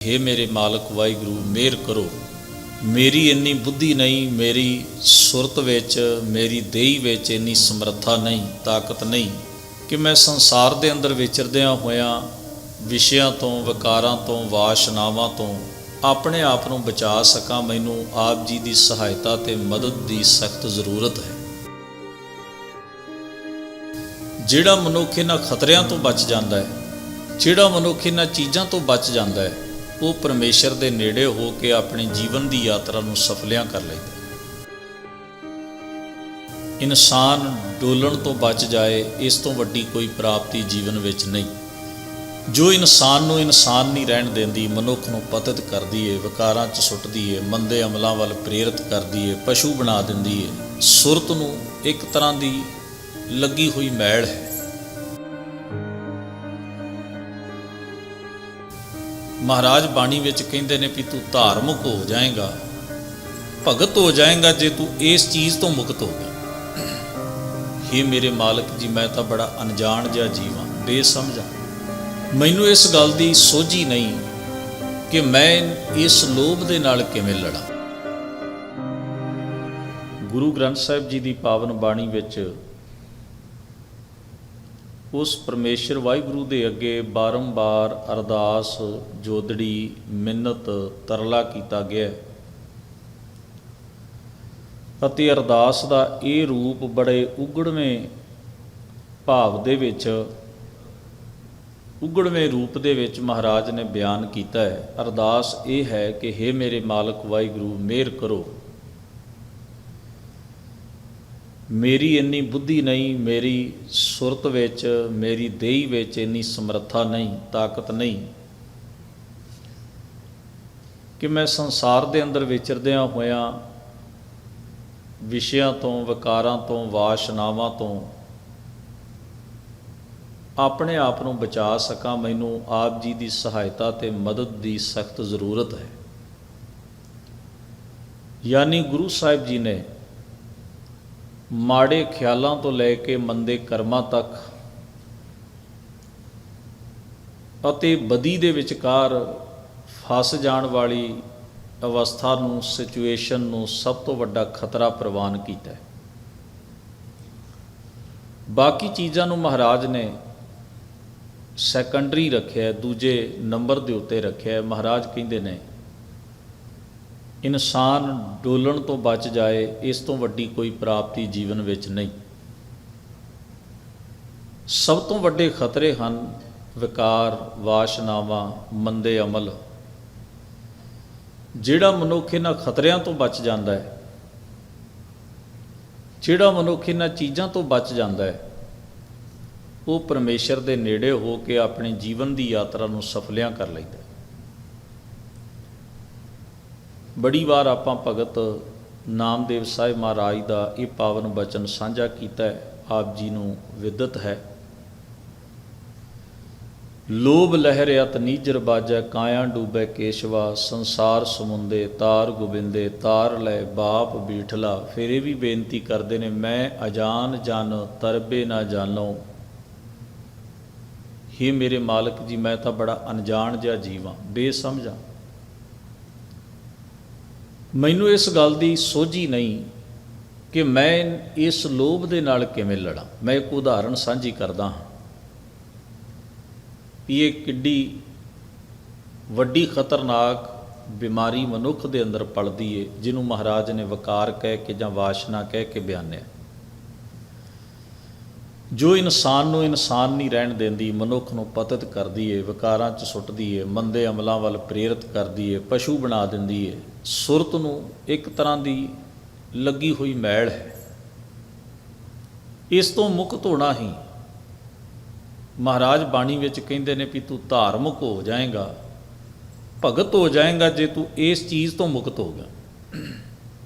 ਹੇ ਮੇਰੇ ਮਾਲਕ, ਵਾਹਿਗੁਰੂ, ਮਿਹਰ ਕਰੋ। ਮੇਰੀ ਇੰਨੀ ਬੁੱਧੀ ਨਹੀਂ, ਮੇਰੀ ਸੁਰਤ ਵਿੱਚ, ਮੇਰੀ ਦੇਹੀ ਵਿੱਚ ਇੰਨੀ ਸਮਰੱਥਾ ਨਹੀਂ, ਤਾਕਤ ਨਹੀਂ ਕਿ ਮੈਂ ਸੰਸਾਰ ਦੇ ਅੰਦਰ ਵਿਚਰਦਿਆਂ ਹੋਇਆਂ ਵਿਸ਼ਿਆਂ ਤੋਂ, ਵਿਕਾਰਾਂ ਤੋਂ, ਵਾਸ਼ਨਾਵਾਂ ਤੋਂ ਆਪਣੇ ਆਪ ਨੂੰ ਬਚਾ ਸਕਾਂ। ਮੈਨੂੰ ਆਪ ਜੀ ਦੀ ਸਹਾਇਤਾ ਤੇ ਮਦਦ ਦੀ ਸਖਤ ਜ਼ਰੂਰਤ ਹੈ। ਜਿਹੜਾ ਮਨੁੱਖ ਇਹਨਾਂ ਖਤਰਿਆਂ ਤੋਂ ਬਚ ਜਾਂਦਾ ਹੈ, ਜਿਹੜਾ ਮਨੁੱਖ ਇਹਨਾਂ ਚੀਜ਼ਾਂ ਤੋਂ ਬਚ ਜਾਂਦਾ ਹੈ ਉਹ ਪਰਮੇਸ਼ਰ ਦੇ ਨੇੜੇ ਹੋ ਕੇ ਆਪਣੇ ਜੀਵਨ ਦੀ ਯਾਤਰਾ ਨੂੰ ਸਫਲਿਆਂ ਕਰ ਲੈਂਦਾ। ਇਨਸਾਨ ਡੋਲਣ ਤੋਂ ਬਚ ਜਾਏ, ਇਸ ਤੋਂ ਵੱਡੀ ਕੋਈ ਪ੍ਰਾਪਤੀ ਜੀਵਨ ਵਿੱਚ ਨਹੀਂ। ਜੋ ਇਨਸਾਨ ਨੂੰ ਇਨਸਾਨ ਨਹੀਂ ਰਹਿਣ ਦਿੰਦੀ, ਮਨੁੱਖ ਨੂੰ ਪਤਿਤ ਕਰਦੀ ਏ, ਵਿਕਾਰਾਂ 'ਚ ਸੁੱਟਦੀ ਏ, ਮੰਦੇ ਅਮਲਾਂ ਵੱਲ ਪ੍ਰੇਰਿਤ ਕਰਦੀ ਏ, ਪਸ਼ੂ ਬਣਾ ਦਿੰਦੀ ਏ, ਸੁਰਤ ਨੂੰ ਇੱਕ ਤਰ੍ਹਾਂ ਦੀ ਲੱਗੀ ਹੋਈ ਮੈਲ ਹੈ। ਮਹਾਰਾਜ ਬਾਣੀ ਵਿੱਚ ਕਹਿੰਦੇ ਨੇ ਵੀ ਤੂੰ ਧਾਰਮਿਕ ਹੋ ਜਾਏਗਾ, ਭਗਤ ਹੋ ਜਾਏਗਾ ਜੇ ਤੂੰ ਇਸ ਚੀਜ਼ ਤੋਂ ਮੁਕਤ ਹੋ ਗਿਆ हे ਮੇਰੇ ਮਾਲਕ ਜੀ, ਮੈਂ ਤਾਂ ਬੜਾ ਅਣਜਾਣ ਜਿਹਾ ਜੀਵਾਂ ਬੇਸਮਝਾ ਮੈਨੂੰ ਇਸ ਗੱਲ ਦੀ ਸੋਝੀ ਨਹੀਂ ਕਿ ਮੈਂ ਇਸ ਲੋਭ ਦੇ ਨਾਲ ਕਿਵੇਂ ਲੜਾਂ। ਗੁਰੂ ਗ੍ਰੰਥ ਸਾਹਿਬ ਜੀ ਦੀ ਪਾਵਨ ਬਾਣੀ ਵਿੱਚ ਉਸ ਪਰਮੇਸ਼ਰ ਵਾਹਿਗੁਰੂ ਦੇ ਅੱਗੇ ਬਾਰੰਬਾਰ ਅਰਦਾਸ ਜੋਦੜੀ ਮਿੰਨਤ, ਤਰਲਾ ਕੀਤਾ ਗਿਆ ਹੈ। ਅਤੇ ਅਰਦਾਸ ਦਾ ਇਹ ਰੂਪ ਬੜੇ ਉਗੜਵੇਂ ਭਾਵ ਦੇ ਵਿੱਚ, ਉਗੜਵੇਂ ਰੂਪ ਦੇ ਵਿੱਚ ਮਹਾਰਾਜ ਨੇ ਬਿਆਨ ਕੀਤਾ ਹੈ ਅਰਦਾਸ ਇਹ ਹੈ ਕਿ हे ਮੇਰੇ ਮਾਲਕ ਵਾਹਿਗੁਰੂ, ਮਿਹਰ ਕਰੋ ਮੇਰੀ ਇੰਨੀ ਬੁੱਧੀ ਨਹੀਂ, ਮੇਰੀ ਸੁਰਤ ਵਿੱਚ, ਮੇਰੀ ਦੇਹੀ ਵਿੱਚ ਇੰਨੀ ਸਮਰੱਥਾ ਨਹੀਂ, ਤਾਕਤ ਨਹੀਂ ਕਿ ਮੈਂ ਸੰਸਾਰ ਦੇ ਅੰਦਰ ਵਿਚਰਦਿਆਂ ਹੋਇਆਂ ਵਿਸ਼ਿਆਂ ਤੋਂ, ਵਿਕਾਰਾਂ ਤੋਂ, ਵਾਸ਼ਨਾਵਾਂ ਤੋਂ ਆਪਣੇ ਆਪ ਨੂੰ ਬਚਾ ਸਕਾਂ। ਮੈਨੂੰ ਆਪ ਜੀ ਦੀ ਸਹਾਇਤਾ ਤੇ ਮਦਦ ਦੀ ਸਖਤ ਜ਼ਰੂਰਤ ਹੈ। ਯਾਨੀ ਗੁਰੂ ਸਾਹਿਬ ਜੀ ਨੇ ਮਾੜੇ ਖਿਆਲਾਂ ਤੋਂ ਲੈ ਕੇ ਮੰਦੇ ਕਰਮਾਂ ਤੱਕ ਅਤੇ ਬਦੀ ਦੇ ਵਿਚਕਾਰ ਫਸ ਜਾਣ ਵਾਲੀ ਅਵਸਥਾ ਨੂੰ, ਸਿਚੁਏਸ਼ਨ ਨੂੰ ਸਭ ਤੋਂ ਵੱਡਾ ਖਤਰਾ ਪ੍ਰਵਾਨ ਕੀਤਾ ਹੈ। ਬਾਕੀ ਚੀਜ਼ਾਂ ਨੂੰ ਮਹਾਰਾਜ ਨੇ ਸੈਕੰਡਰੀ ਰੱਖਿਆ ਦੂਜੇ ਨੰਬਰ ਦੇ ਉੱਤੇ ਰੱਖਿਆ ਮਹਾਰਾਜ ਕਹਿੰਦੇ ਨੇ ਇਨਸਾਨ ਡੋਲਣ ਤੋਂ ਬਚ ਜਾਏ, ਇਸ ਤੋਂ ਵੱਡੀ ਕੋਈ ਪ੍ਰਾਪਤੀ ਜੀਵਨ ਵਿੱਚ ਨਹੀਂ। ਸਭ ਤੋਂ ਵੱਡੇ ਖਤਰੇ ਹਨ ਵਿਕਾਰ, ਵਾਸ਼ਨਾਵਾਂ, ਮੰਦੇ ਅਮਲ। ਜਿਹੜਾ ਮਨੁੱਖ ਇਹਨਾਂ ਖਤਰਿਆਂ ਤੋਂ ਬਚ ਜਾਂਦਾ ਹੈ, ਜਿਹੜਾ ਮਨੁੱਖ ਇਹਨਾਂ ਚੀਜ਼ਾਂ ਤੋਂ ਬਚ ਜਾਂਦਾ ਹੈ, ਉਹ ਪਰਮੇਸ਼ਰ ਦੇ ਨੇੜੇ ਹੋ ਕੇ ਆਪਣੇ ਜੀਵਨ ਦੀ ਯਾਤਰਾ ਨੂੰ ਸਫਲਿਆਂ ਕਰ ਲੈਂਦਾ ਹੈ ਬੜੀ ਵਾਰ ਆਪਾਂ ਭਗਤ ਨਾਮਦੇਵ ਸਾਹਿਬ ਮਹਾਰਾਜ ਦਾ ਇਹ ਪਾਵਨ ਬਚਨ ਸਾਂਝਾ ਕੀਤਾ ਹੈ, ਆਪ ਜੀ ਨੂੰ ਵਿਦਤ ਹੈ। ਲੋਭ ਲਹਿਰਿਅਤ ਨੀਜਰ ਬਾਜੈ, ਕਾਇਆ ਡੂਬੈ ਕੇਸ਼ਵਾ, ਸੰਸਾਰ ਸਮੁੰਦੇ ਤਾਰ ਗੋਬਿੰਦੇ, ਤਾਰ ਲੈ ਬਾਪ ਬੀਠਲਾ। ਫਿਰ ਇਹ ਵੀ ਬੇਨਤੀ ਕਰਦੇ ਨੇ, ਮੈਂ ਅਜਾਨ ਜਨ ਤਰਬੇ ਨਾ ਜਾਣੋ। ਹੇ ਮੇਰੇ ਮਾਲਕ ਜੀ, ਮੈਂ ਤਾਂ ਬੜਾ ਅਣਜਾਣ ਜਿਹਾ ਜੀਵ ਹਾਂ, ਬੇਸਮਝਾ ਮੈਨੂੰ ਇਸ ਗੱਲ ਦੀ ਸੋਝੀ ਨਹੀਂ ਕਿ ਮੈਂ ਇਸ ਲੋਭ ਦੇ ਨਾਲ ਕਿਵੇਂ ਲੜਾਂ। ਮੈਂ ਇੱਕ ਉਦਾਹਰਣ ਸਾਂਝੀ ਕਰਦਾ ਹਾਂ। ਵੀ ਇਹ ਕਿੱਡੀ ਵੱਡੀ ਖਤਰਨਾਕ ਬਿਮਾਰੀ ਮਨੁੱਖ ਦੇ ਅੰਦਰ ਪਲਦੀ ਏ, ਜਿਹਨੂੰ ਮਹਾਰਾਜ ਨੇ ਵਕਾਰ ਕਹਿ ਕੇ ਜਾਂ ਵਾਸ਼ਨਾ ਕਹਿ ਕੇ ਬਿਆਨਿਆ। ਜੋ ਇਨਸਾਨ ਨੂੰ ਇਨਸਾਨ ਨਹੀਂ ਰਹਿਣ ਦਿੰਦੀ, ਮਨੁੱਖ ਨੂੰ ਪਤਿਤ ਕਰਦੀ ਏ, ਵਿਕਾਰਾਂ 'ਚ ਸੁੱਟਦੀ ਏ, ਮੰਦੇ ਅਮਲਾਂ ਵੱਲ ਪ੍ਰੇਰਿਤ ਕਰਦੀ ਏ, ਪਸ਼ੂ ਬਣਾ ਦਿੰਦੀ ਏ, ਸੁਰਤ ਨੂੰ ਇੱਕ ਤਰ੍ਹਾਂ ਦੀ ਲੱਗੀ ਹੋਈ ਮੈਲ ਹੈ। ਇਸ ਤੋਂ ਮੁਕਤ ਹੋਣਾ ਹੀ ਮਹਾਰਾਜ ਬਾਣੀ ਵਿੱਚ ਕਹਿੰਦੇ ਨੇ ਵੀ ਤੂੰ ਧਾਰਮਿਕ ਹੋ ਜਾਏਗਾ, ਭਗਤ ਹੋ ਜਾਏਗਾ ਜੇ ਤੂੰ ਇਸ ਚੀਜ਼ ਤੋਂ ਮੁਕਤ ਹੋ ਗਿਆ।